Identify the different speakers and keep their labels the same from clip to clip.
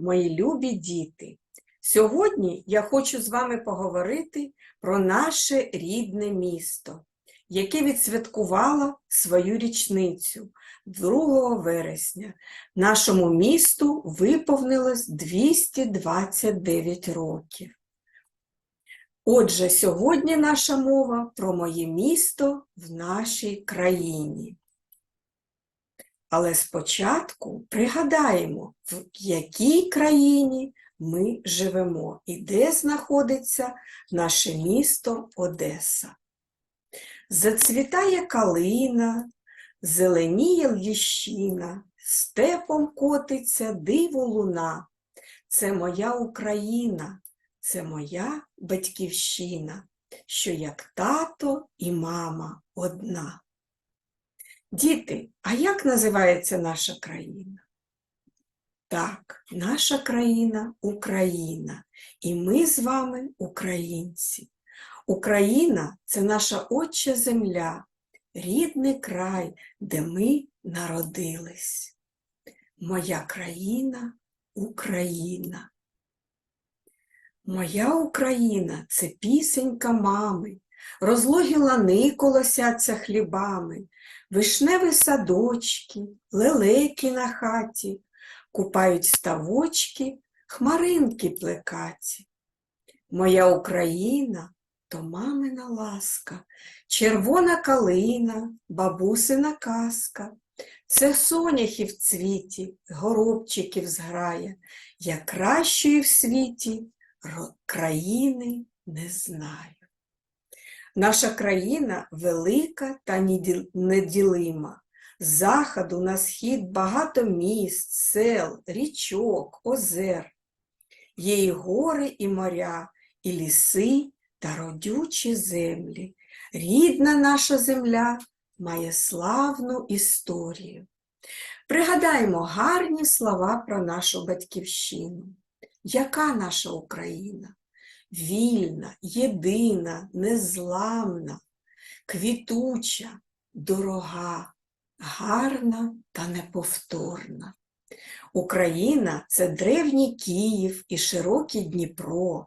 Speaker 1: мої любі діти! Сьогодні я хочу з вами поговорити про наше рідне місто, яке відсвяткувало свою річницю 2 вересня. Нашому місту виповнилось 229 років. Отже, сьогодні наша мова про моє місто в нашій країні. Але спочатку пригадаємо, в якій країні ми живемо і де знаходиться наше місто Одеса. Зацвітає калина, зеленіє ліщина, степом котиться диво луна. Це моя Україна, це моя батьківщина, що як тато і мама одна. Діти, а як називається наша країна? Так, наша країна Україна, і ми з вами українці. Україна це наша отча земля, рідний край, де ми народились. Моя країна Україна. Моя Україна це пісенька мами, розлогі лани колосяться хлібами, вишневі садочки, лелеки на хаті, купають ставочки, хмаринки плекаті. Моя Україна то мамина ласка, червона калина, бабусина казка. Це соняхи в цвіті, горобчиків зграє, я кращої в світі країни не знаю. Наша країна велика та неділима. З заходу на схід багато міст, сел, річок, озер. Є і гори, і моря, і ліси та родючі землі. Рідна наша земля має славну історію. Пригадаємо гарні слова про нашу батьківщину. Яка наша Україна? Вільна, єдина, незламна, квітуча, дорога, гарна та неповторна. Україна це древній Київ і широкий Дніпро.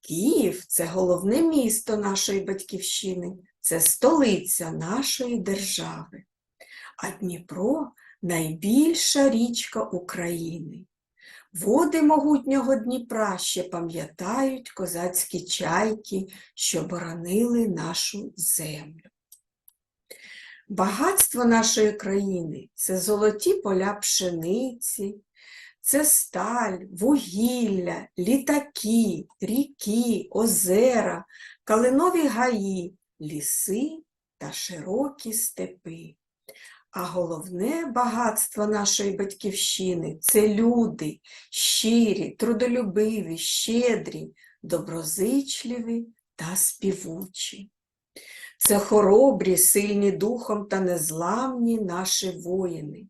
Speaker 1: Київ це головне місто нашої батьківщини, це столиця нашої держави. А Дніпро найбільша річка України. Води могутнього Дніпра ще пам'ятають козацькі чайки, що боронили нашу землю. Багатство нашої країни це золоті поля пшениці, це сталь, вугілля, літаки, ріки, озера, калинові гаї, ліси та широкі степи. А головне багатство нашої батьківщини це люди, щирі, трудолюбиві, щедрі, доброзичливі та співучі. Це хоробрі, сильні духом та незламні наші воїни.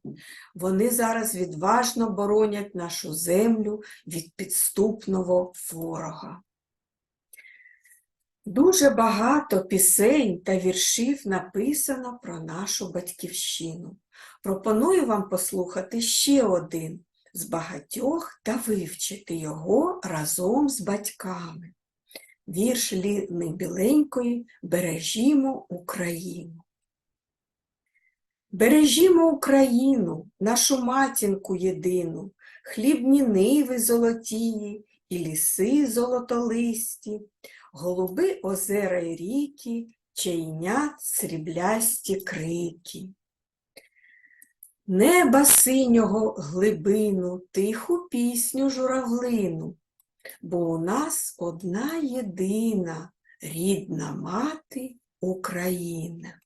Speaker 1: Вони зараз відважно боронять нашу землю від підступного ворога. Дуже багато пісень та віршів написано про нашу батьківщину. Пропоную вам послухати ще один з багатьох та вивчити його разом з батьками. Вірш Ліни Біленької Бережімо Україну. Бережімо Україну, нашу матінку єдину, хлібні ниви золотії і ліси золотолисті, голуби озера й ріки, чайнят сріблясті крики. Неба синього глибину, тиху пісню журавлину, бо у нас одна єдина рідна мати Україна.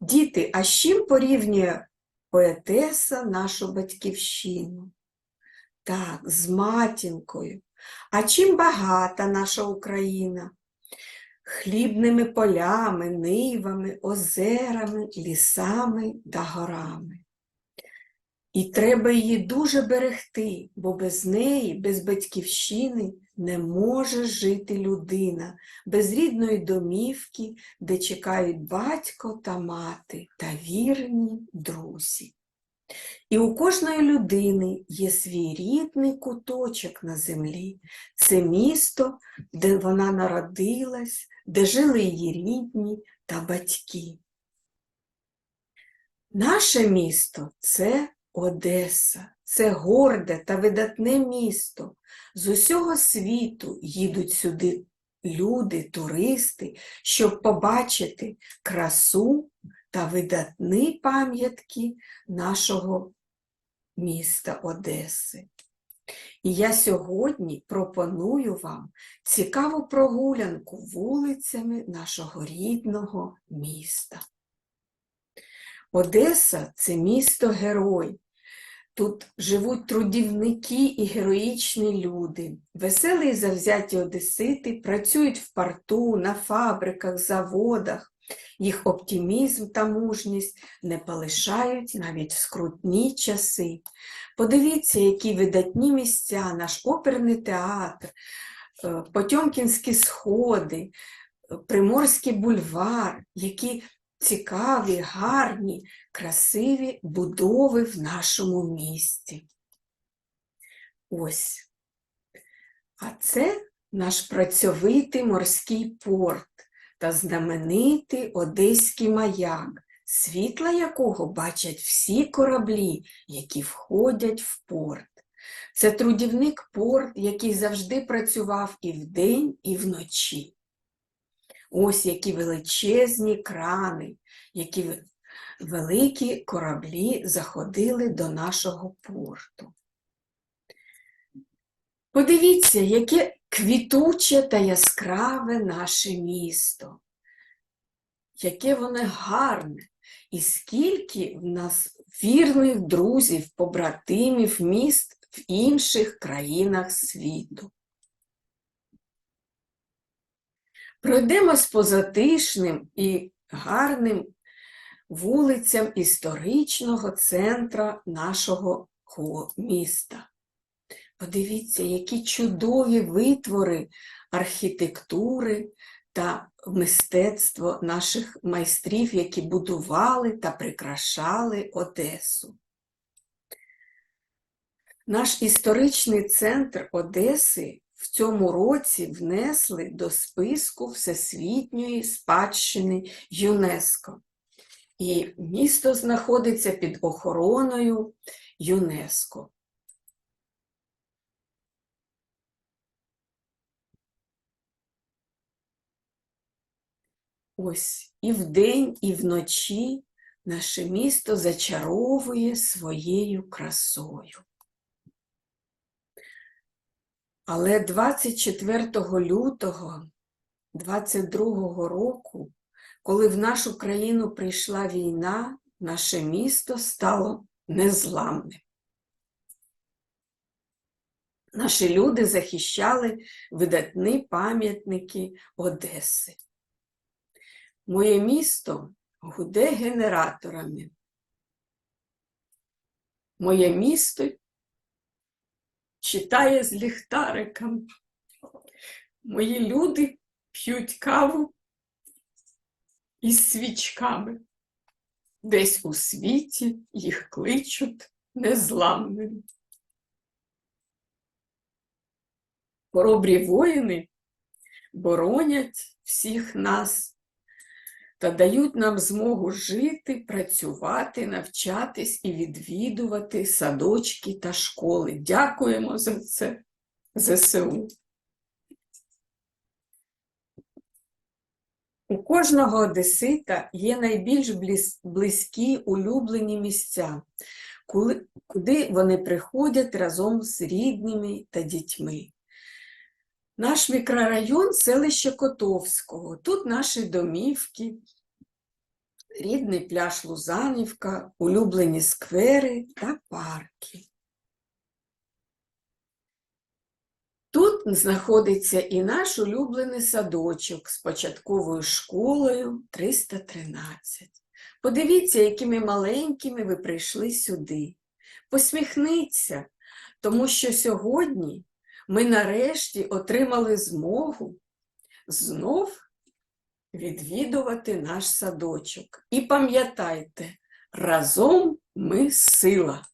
Speaker 1: Діти, а з чим порівнює поетеса нашу батьківщину? Так, з матінкою. А чим багата наша Україна? Хлібними полями, нивами, озерами, лісами та горами. І треба її дуже берегти, бо без неї, без батьківщини не може жити людина, без рідної домівки, де чекають батько та мати та вірні друзі. І у кожної людини є свій рідний куточок на землі. Це місто, де вона народилась, де жили її рідні та батьки. Наше місто це Одеса, це горде та видатне місто. З усього світу їдуть сюди люди, туристи, щоб побачити красу та видатні пам'ятки нашого міста Одеси. І я сьогодні пропоную вам цікаву прогулянку вулицями нашого рідного міста. Одеса це місто герой. Тут живуть трудівники і героїчні люди. Веселі і завзяті одесити працюють в порту, на фабриках, заводах. Їх оптимізм та мужність не полишають навіть в скрутні часи. Подивіться, які видатні місця, наш оперний театр, е, Потьомкінські сходи, е, Приморський бульвар, які цікаві, гарні, красиві будови в нашому місті. Ось. А це наш працьовитий морський порт та знаменитий Одеський маяк, світла якого бачать всі кораблі, які входять в порт. Це трудівник порт, який завжди працював і вдень, і вночі. Ось які величезні крани, які великі кораблі заходили до нашого порту. Подивіться, яке квітуче та яскраве наше місто, яке воно гарне, і скільки в нас вірних друзів, побратимів, міст в інших країнах світу. Пройдемось по затишним і гарним вулицям історичного центра нашого міста. Подивіться, які чудові витвори архітектури та мистецтво наших майстрів, які будували та прикрашали Одесу. Наш історичний центр Одеси в цьому році внесли до списку Всесвітньої спадщини ЮНЕСКО. І місто знаходиться під охороною ЮНЕСКО. Ось і вдень, і вночі наше місто зачаровує своєю красою. Але 24 лютого 22-го року, коли в нашу країну прийшла війна, наше місто стало незламним. Наші люди захищали видатні пам'ятники Одеси. Моє місто гуде генераторами. Моє місто читає з ліхтариком. Мої люди п'ють каву із свічками. Десь у світі їх кличуть незламними. Хоробрі воїни боронять всіх нас та дають нам змогу жити, працювати, навчатись і відвідувати садочки та школи. Дякуємо за це ЗСУ. У кожного одесита є найбільш близькі улюблені місця, куди вони приходять разом з рідними та дітьми. Наш мікрорайон селище Котовського. Тут наші домівки, рідний пляж Лузанівка, улюблені сквери та парки. Тут знаходиться і наш улюблений садочок з початковою школою 313. Подивіться, якими маленькими ви прийшли сюди. Посміхніться, тому що сьогодні ми нарешті отримали змогу знов відвідувати наш садочок. І пам'ятайте, разом ми сила.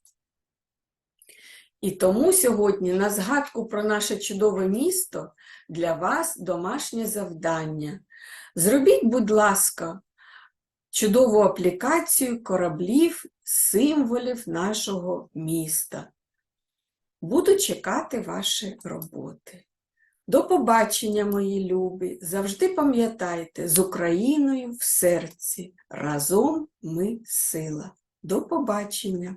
Speaker 1: І тому сьогодні на згадку про наше чудове місто для вас домашнє завдання. Зробіть, будь ласка, чудову аплікацію кораблів, символів нашого міста. Буду чекати ваші роботи. До побачення, мої любі. Завжди пам'ятайте, з Україною в серці. Разом ми сила. До побачення!